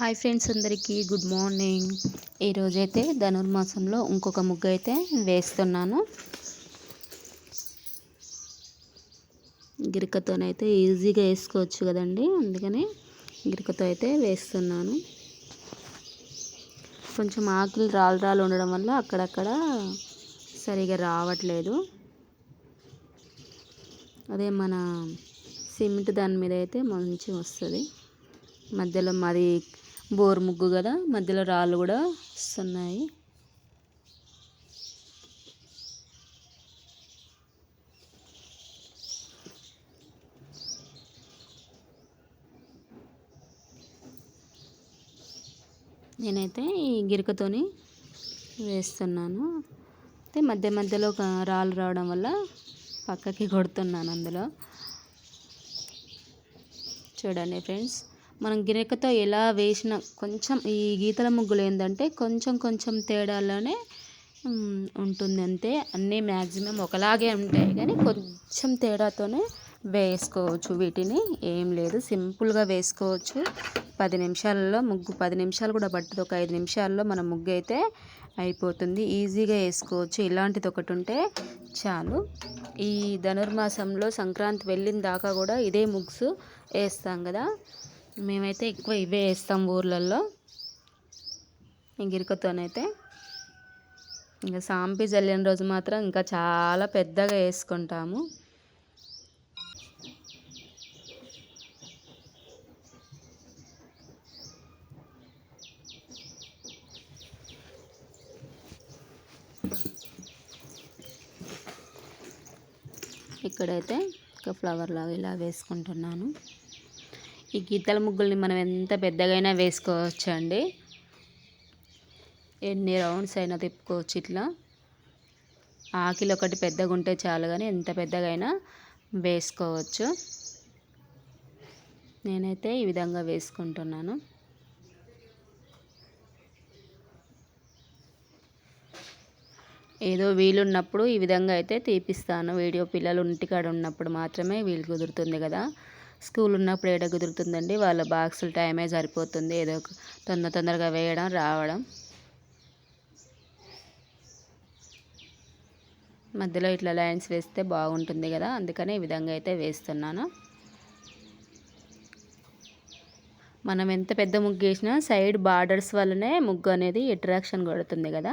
Hi friends అందరికీ good morning. ఈరోజైతే ధనుర్మాసంలో ఇంకొక ముగ్గు అయితే వేస్తున్నాను. గిరికతోనైతే ఈజీగా వేసుకోవచ్చు కదండి అందుకని గిరికతో అయితే వేస్తున్నాను. కొంచెం ఆకులు రాళ్ళు రాళ్ళు ఉండడం వల్ల అక్కడక్కడ సరిగా రావట్లేదు. అదే మన సిమెంట్ దాని మీద అయితే మంచిగా వస్తుంది. మధ్యలో మాది బోర్ ముగ్గు కదా మధ్యలో రాళ్ళు కూడా వస్తున్నాయి. నేనైతే ఈ గిరికతోని వేస్తున్నాను. అయితే మధ్య మధ్యలో ఒక రాళ్ళు రావడం వల్ల పక్కకి కొడుతున్నాను అందులో. చూడండి ఫ్రెండ్స్ మనం గిరకతో ఎలా వేసిన కొంచెం ఈ గీతల ముగ్గులు ఏంటంటే కొంచెం కొంచెం తేడాలోనే ఉంటుంది అంతే. అన్నీ మ్యాక్సిమం ఒకలాగే ఉంటాయి కానీ కొంచెం తేడాతోనే వేసుకోవచ్చు. వీటిని ఏం లేదు సింపుల్గా వేసుకోవచ్చు. పది నిమిషాలలో ముగ్గు పది నిమిషాలు కూడా పట్టదు. ఒక ఐదు నిమిషాల్లో మన ముగ్గు అయితే అయిపోతుంది. ఈజీగా వేసుకోవచ్చు. ఇలాంటిది ఒకటి ఉంటే చాలు. ఈ ధనుర్మాసంలో సంక్రాంతి వెళ్ళిన దాకా కూడా ఇదే ముగ్గు వేస్తాం కదా. మేమైతే ఎక్కువ ఇవే వేస్తాం ఊర్లలో గిరికతోనైతే ఇంకా సాంపి జల్లిన రోజు మాత్రం ఇంకా చాలా పెద్దగా వేసుకుంటాము. ఇక్కడైతే ఒక ఫ్లవర్ లాగా ఇలా వేసుకుంటున్నాను. ఈ గీతల ముగ్గుల్ని మనం ఎంత పెద్దగైనా వేసుకోవచ్చు అండి ఎన్ని రౌండ్స్ అయినా తిప్పుకోవచ్చు ఇట్లా. ఆకిలి ఒకటి పెద్దగా ఉంటే చాలు కానీ ఎంత పెద్దగైనా వేసుకోవచ్చు. నేనైతే ఈ విధంగా వేసుకుంటున్నాను. ఏదో వీలున్నప్పుడు ఈ విధంగా అయితే తీపిస్తాను. వీడియో పిల్లలు ఇంటికాడ ఉన్నప్పుడు మాత్రమే వీలు కుదురుతుంది కదా. స్కూల్ ఉన్నప్పుడు ఏడ కుదురుతుందండి? వాళ్ళ బాక్సులు టైమే సరిపోతుంది. ఏదో తొందర తొందరగా వేయడం రావడం. మధ్యలో ఇట్లా లైన్స్ వేస్తే బాగుంటుంది కదా? అందుకని ఈ విధంగా అయితే వేస్తున్నాను. మనం ఎంత పెద్ద ముగ్గు వేసినా సైడ్ బార్డర్స్ వల్లనే ముగ్గు అనేది అట్రాక్షన్ కొడుతుంది కదా?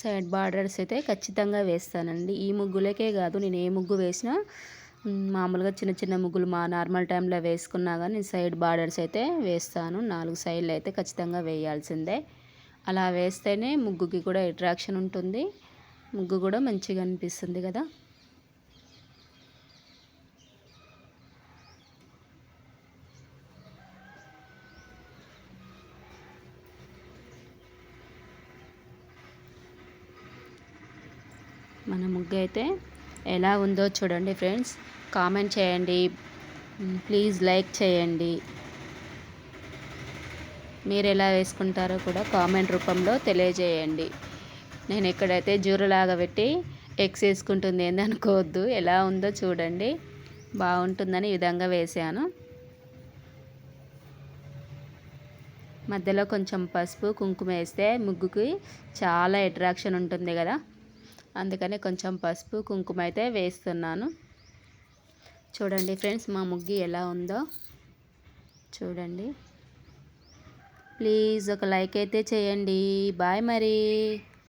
సైడ్ బార్డర్స్ అయితే ఖచ్చితంగా వేస్తానండి. ఈ ముగ్గులకే కాదు నేను ఏ ముగ్గు వేసినా మామూలుగా చిన్న చిన్న ముగ్గులు మా నార్మల్ టైంలో వేసుకున్నా కానీ నేను సైడ్ బార్డర్స్ అయితే వేస్తాను. నాలుగు సైడ్లు అయితే ఖచ్చితంగా వేయాల్సిందే. అలా వేస్తేనే ముగ్గుకి కూడా అట్రాక్షన్ ఉంటుంది. ముగ్గు కూడా మంచిగా అనిపిస్తుంది కదా. మన ముగ్గు అయితే ఎలా ఉందో చూడండి ఫ్రెండ్స్. కామెంట్ చేయండి. ప్లీజ్ లైక్ చేయండి. మీరు ఎలా వేసుకుంటారో కూడా కామెంట్ రూపంలో తెలియజేయండి. నేను ఎక్కడైతే జూరలాగా పెట్టి ఎక్స్ వేసుకుంటుంది ఏంది అనుకోవద్దు. ఎలా ఉందో చూడండి. బాగుంటుందని ఈ విధంగా వేసాను. మధ్యలో కొంచెం పసుపు కుంకుమ వేస్తే ముగ్గుకి చాలా అట్రాక్షన్ ఉంటుంది కదా. అందుకనే కొంచెం పసుపు కుంకుమ అయితే వేస్తున్నాను. చూడండి ఫ్రెండ్స్ మా ముగ్గి ఎలా ఉందో. చూడండి. ప్లీజ్ ఒక లైక్ అయితే చేయండి. బాయ్ మరి.